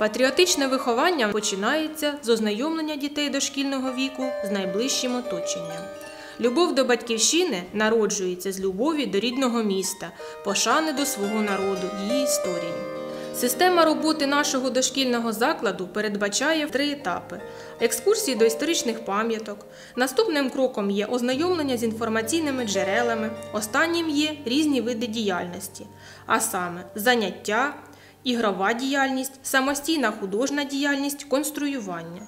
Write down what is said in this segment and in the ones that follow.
Патріотичне виховання починається з ознайомлення дітей дошкільного віку з найближчим оточенням. Любов до батьківщини народжується з любові до рідного міста, пошани до свого народу, її історії. Система роботи нашого дошкільного закладу передбачає три етапи: екскурсії до історичних пам'яток. Наступним кроком є ознайомлення з інформаційними джерелами. Останнім є різні види діяльності, а саме заняття, ігрова діяльність, самостійна художня діяльність, конструювання.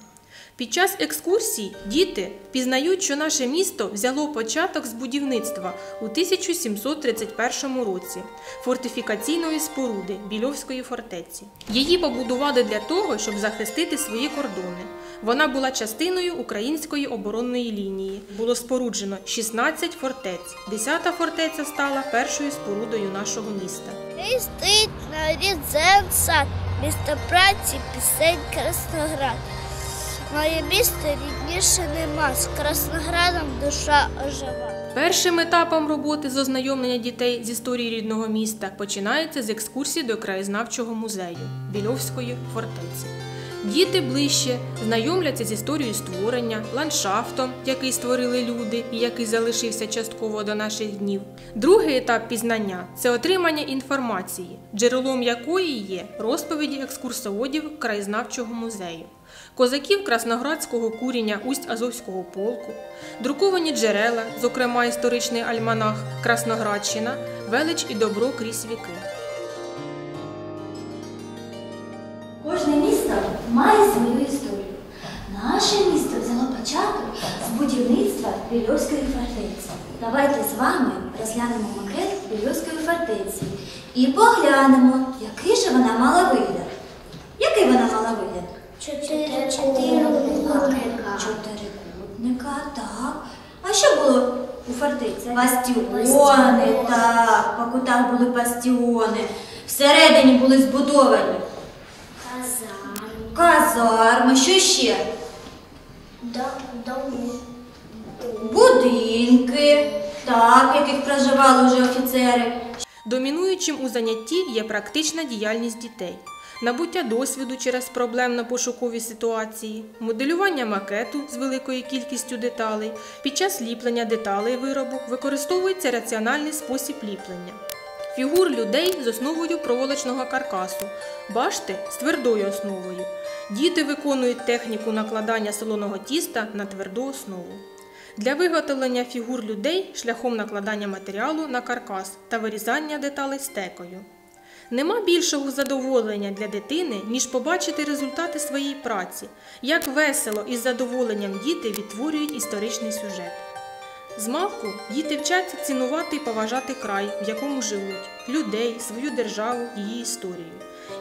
Під час екскурсій діти пізнають, що наше місто взяло початок з будівництва у 1731 році фортифікаційної споруди Більовської фортеці. Її побудували для того, щоб захистити свої кордони. Вона була частиною української оборонної лінії. Було споруджено 16 фортець. Десята фортеця стала першою спорудою нашого міста. Стоїть на рідзенса, місто праці, пісень Красноград. Моє місто рідніше нема, з Красноградом душа ожива. Першим етапом роботи з ознайомлення дітей з історії рідного міста починається з екскурсії до краєзнавчого музею Більовської фортеці. Діти ближче знайомляться з історією створення, ландшафтом, який створили люди і який залишився частково до наших днів. Другий етап пізнання це отримання інформації, джерелом якої є розповіді екскурсоводів краєзнавчого музею, козаків красноградського куріння Усть Азовського полку, друковані джерела, зокрема історичний альманах Красноградщина, велич і добро крізь віки. Має свою історію. Наше місто взяло початок з будівництва Більовської фортеці. Давайте з вами розглянемо макет Більовської фортеці і поглянемо, який же вона мала вигляд. Який вона мала вигляд? Чотирикутника. Чотирикутника, так. А що було у фортеці? Бастіони, так, по кутах були бастіони, всередині були збудовані казарми, що ще? Будинки, так, в яких проживали вже офіцери. Домінуючим у занятті є практична діяльність дітей, набуття досвіду через проблемно-пошукові ситуації, моделювання макету з великою кількістю деталей. Під час ліплення деталей виробу використовується раціональний спосіб ліплення. Фігур людей з основою проволочного каркасу, башти з твердою основою. Діти виконують техніку накладання солоного тіста на тверду основу. Для виготовлення фігур людей шляхом накладання матеріалу на каркас та вирізання деталей стекою. Нема більшого задоволення для дитини, ніж побачити результати своєї праці, як весело і з задоволенням діти відтворюють історичний сюжет. Змалку діти вчаться цінувати і поважати край, в якому живуть, людей, свою державу, її історію.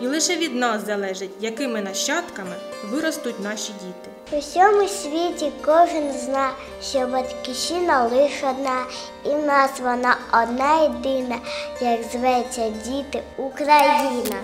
І лише від нас залежить, якими нащадками виростуть наші діти. У всьому світі кожен зна, що батьківщина лише одна, і в нас вона одна єдина, як зветься діти Україна.